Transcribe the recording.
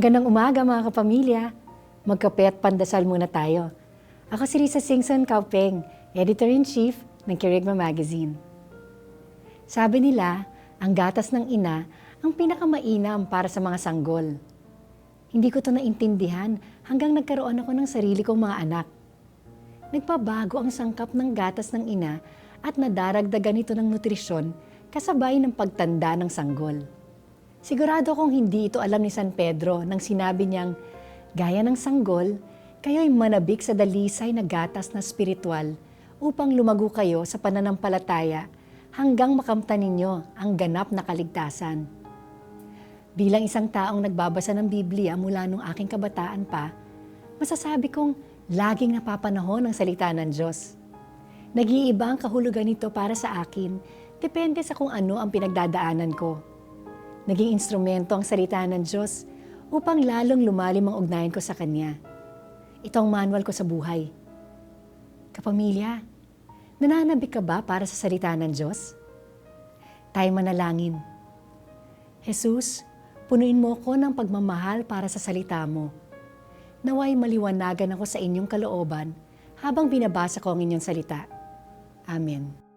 Magandang umaga mga kapamilya. Magkape at pandasal muna tayo. Ako si Risa Singson Kaupeng, Editor-in-Chief ng Kirigma Magazine. Sabi nila, ang gatas ng ina ang pinakamainam para sa mga sanggol. Hindi ko to naintindihan hanggang nagkaroon ako ng sarili kong mga anak. Nagpabago ang sangkap ng gatas ng ina at nadaragdagan ito ng nutrisyon kasabay ng pagtanda ng sanggol. Sigurado kong hindi ito alam ni San Pedro nang sinabi niyang, gaya ng sanggol, kayo'y manabik sa dalisay na gatas na spiritual upang lumago kayo sa pananampalataya hanggang makamtan ninyo ang ganap na kaligtasan. Bilang isang taong nagbabasa ng Biblia mula nung aking kabataan pa, masasabi kong laging napapanahon ang salita ng Diyos. Nag-iiba ang kahulugan nito para sa akin, depende sa kung ano ang pinagdadaanan ko. Naging instrumento ang salita ng Diyos upang lalong lumalim ang ugnayan ko sa Kanya. Ito ang manual ko sa buhay. Kapamilya, nananabik ka ba para sa salita ng Diyos? Tayo manalangin. Jesus, punuin mo ko ng pagmamahal para sa salita mo. Naway maliwanagan ako sa inyong kalooban habang binabasa ko ang inyong salita. Amen.